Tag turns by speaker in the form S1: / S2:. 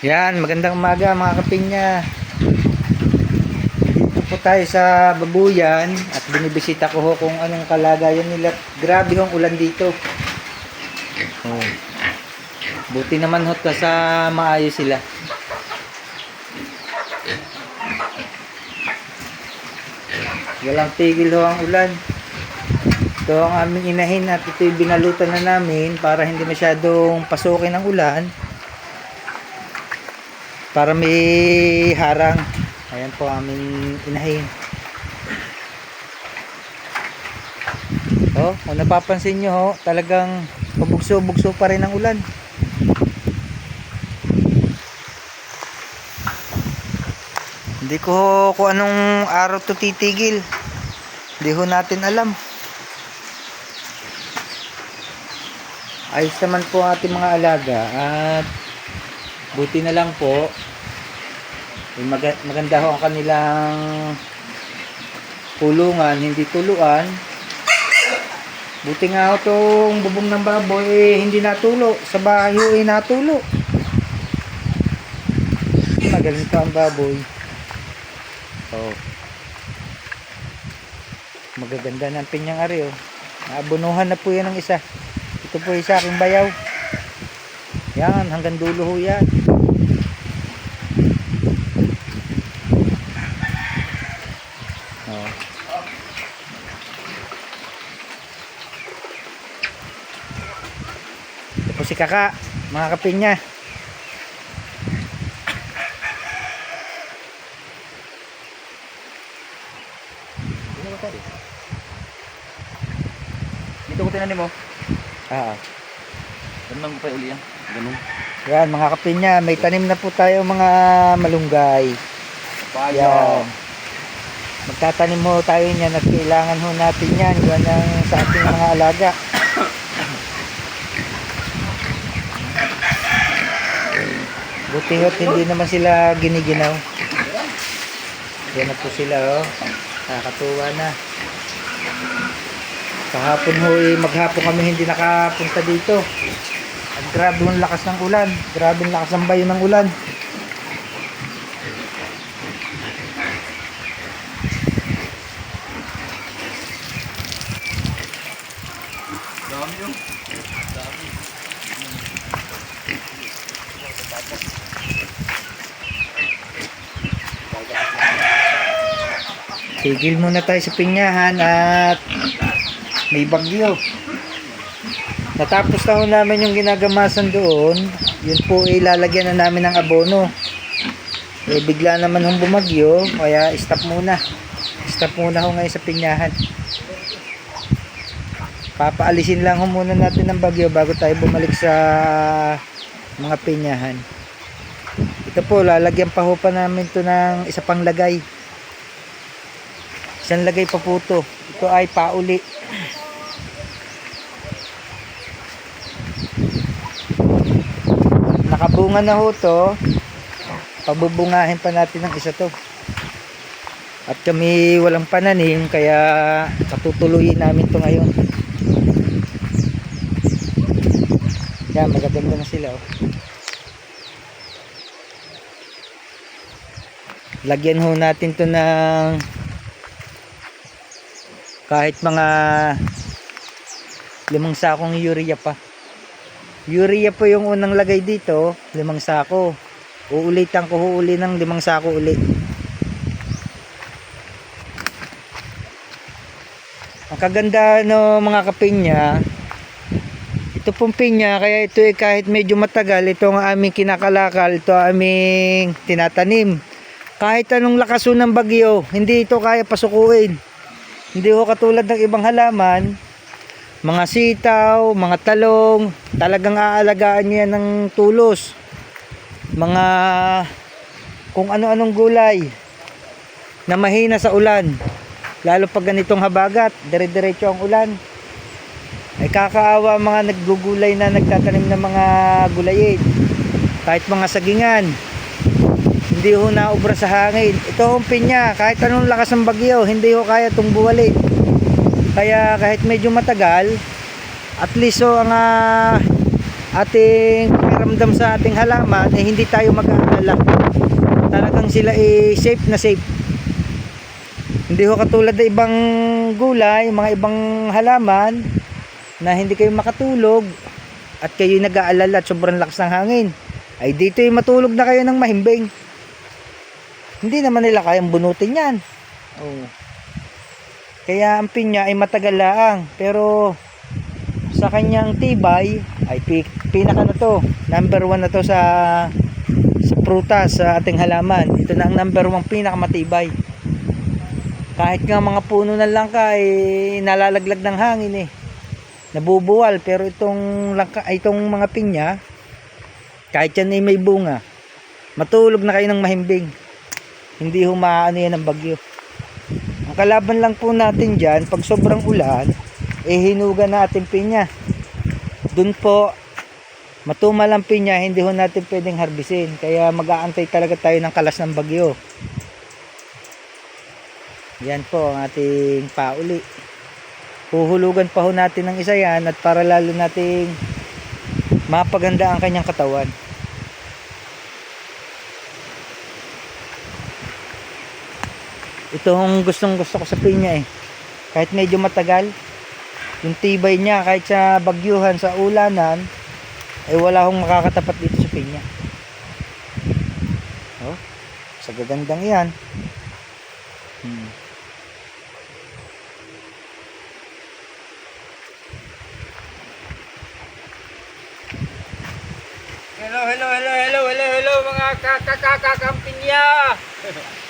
S1: Yan, magandang umaga mga kapinya. Dito po tayo sa Babuyan at binibisita ko ho kung anong kalagayan nila. Grabe hong ulan dito. Oh. Buti naman ho ka sa maayos sila. Walang tigil ho ang ulan. Ito ang aming inahin at ito'y binalutan na namin para hindi masyadong pasukin ng ulan para may harang. Ayan po aming inahin. Oh kung napapansin nyo ho talagang pabugso-bugso pa rin ang ulan. Hindi ko kung anong araw to titigil. Hindi ho natin alam. Ayos naman po ating mga alaga at buti na lang po. Maga- maganda ho ang kanilang kulungan hindi tuluan. Buti nga ho tong bubong ng baboy eh, hindi natulo. Sa bahay ho eh natulo. Magaling pa ang baboy. Oh. Magaganda ng pinyang ari oh. Naabunuhan na po yan ng isa. Ito po isa aking bayaw yan, hanggang dulo ho yan. Oh. Ito si Kaka, mga kapinya.
S2: Dito ko tinanim mo.
S1: Ah,
S2: Ganun pa uli yan. Ganun.
S1: yan mga kapinya, may tanim na po tayo mga malunggay. Yan. Magtatanim ho tayo niyan at kailangan ho natin yan. Yan ang sa ating mga alaga. Buti ho't hindi naman sila giniginaw. Yan na po sila oh. Nakakatuwa na. Kahapon ho eh, maghapon kami hindi nakapunta dito. Grabe ang lakas ng ulan. Grabe ang lakas ng bayo ng ulan.
S2: Dami.
S1: Tigil muna tayo sa pinyahan at may bagyo. Natapos na namin yung ginagamasan doon. Yun po ilalagyan na namin ng abono. Eh bigla naman hong bumagyo, kaya stop muna. Stop muna ho ngayon sa pinyahan. Papaalisin lang ho muna natin ng bagyo bago tayo bumalik sa mga pinyahan. Ito po, lalagyan pa ho pa namin to ng isa pang lagay. Isang lagay pa po to. Ito ay pauli. Nakabunga na ho to. Pabubungahin pa natin ng isa to. At kami walang pananim kaya katutuloyin namin to ngayon. Yan, magaganda na sila oh. Lagyan ho natin to ng kahit mga limang sakong urea pa urea po yung unang lagay dito limang sako. Uulitan ko huuli ng limang sako uli. Ang kaganda no mga kapinya ito pong pinya kaya ito eh, kahit medyo matagal ito ang aming kinakalakal ito ang aming tinatanim. Kahit anong lakas ho ng bagyo hindi ito kaya pasukuin. Hindi ho katulad ng ibang halaman, mga sitaw, mga talong, talagang aalagaan niya ng tulos. Mga kung ano-anong gulay na mahina sa ulan. Lalo pag ganitong habagat, dire-diretso ang ulan. Ay kakaawa ang mga naggugulay na nagtatanim ng mga gulayin. Kahit mga sagingan, hindi ho naubra sa hangin. Ito hong pinya, kahit anong lakas ng bagyo, hindi ho kaya itong. Kaya kahit medyo matagal, at least ho ang ah, ating ipaparamdam sa ating halaman eh hindi tayo mag-aalala. Talagang sila eh safe na safe. Hindi ho katulad ng ibang gulay, mga ibang halaman na hindi kayo makatulog at kayo nag-aalala at sobrang lakas ng hangin. Ay dito yung matulog na kayo ng mahimbing. Hindi naman nila kayang bunutin yan. Oh. Kaya ang pinya ay matagal laang. Pero sa kanyang tibay ay pi- pinaka na to. Number one na to sa sa prutas sa ating halaman. Ito na ang number one pinakamatibay. Kahit nga mga puno ng langka ay nalalaglag ng hangin eh. Nabubuwal pero itong langka, itong mga pinya kahit yan ay may bunga matulog na kayo ng mahimbing hindi humaano yan ng bagyo ang kalaban lang po natin dyan pag sobrang ulan eh hinuga na ating pinya. Dun po matumal ang pinya hindi ho natin pwedeng harbisin. Kaya mag-aantay talaga tayo ng kalas ng bagyo. Yan po ang ating pauli. Huhulugan pa ho natin ng isa yan at para lalo nating mapaganda ang kanyang katawan itong gustong gusto ko sa pinya eh kahit medyo matagal yung tibay niya kahit sa bagyuhan sa ulanan ay wala akong makakatapat dito sa pinya oh sa gagandang yan hmm. Hello, hello, hello, hello, hello, hello mga kakakakakampinya.